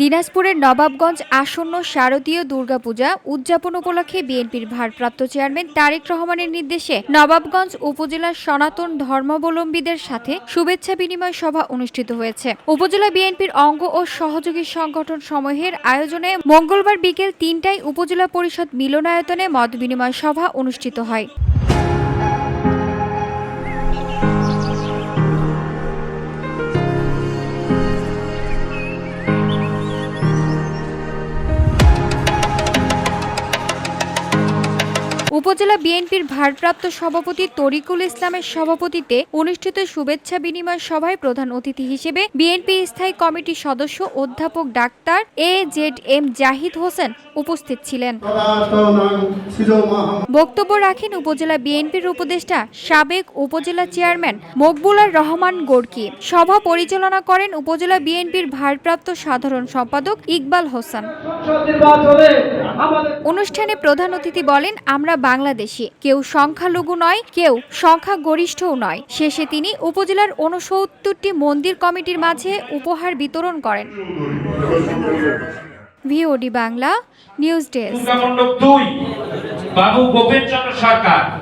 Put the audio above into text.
দিনাজপুরের নবাবগঞ্জ আসন্ন শারদীয় দুর্গাপূজা উদযাপন উপলক্ষে বিএনপির ভারপ্রাপ্ত চেয়ারম্যান তারেক রহমানের নির্দেশে নবাবগঞ্জ উপজেলার সনাতন ধর্মাবলম্বীদের সাথে শুভেচ্ছা বিনিময় সভা অনুষ্ঠিত হয়েছে। উপজেলা বিএনপির অঙ্গ ও সহযোগী সংগঠন সমূহের আয়োজনে মঙ্গলবার বিকেল তিনটায় উপজেলা পরিষদ মিলনায়তনে মত বিনিময় সভা অনুষ্ঠিত হয়। উপজেলা বিএনপির ভারপ্রাপ্ত সভাপতি তরিকুল ইসলামের সভাপতিত্বে অনুষ্ঠিত শুভেচ্ছা বিনিময় সভায় প্রধান অতিথি হিসেবে বিএনপি স্থায়ী কমিটির সদস্য অধ্যাপক doctor A Z M Zahid Hossain উপস্থিত ছিলেন। বক্তব্য রাখেন উপজেলা বিএনপির উপদেষ্টা সাবেক উপজেলা চেয়ারম্যান মকবুলার রহমান গোর্কি। সভা পরিচালনা করেন উপজেলা বিএনপির ভারপ্রাপ্ত সাধারণ সম্পাদক ইকবাল হোসেন। অনুষ্ঠানে প্রধান অতিথি বলেন, আমরা বাংলাদেশি। কেউ সংখ্যালঘু নয়, কেউ সংখ্যাগরিষ্ঠও নয়। শেষে তিনি উপজেলার ঊনসত্তরটি মন্দির কমিটির মাঝে উপহার বিতরণ করেন। VOD Bangla, news desk. Babu Sarkar.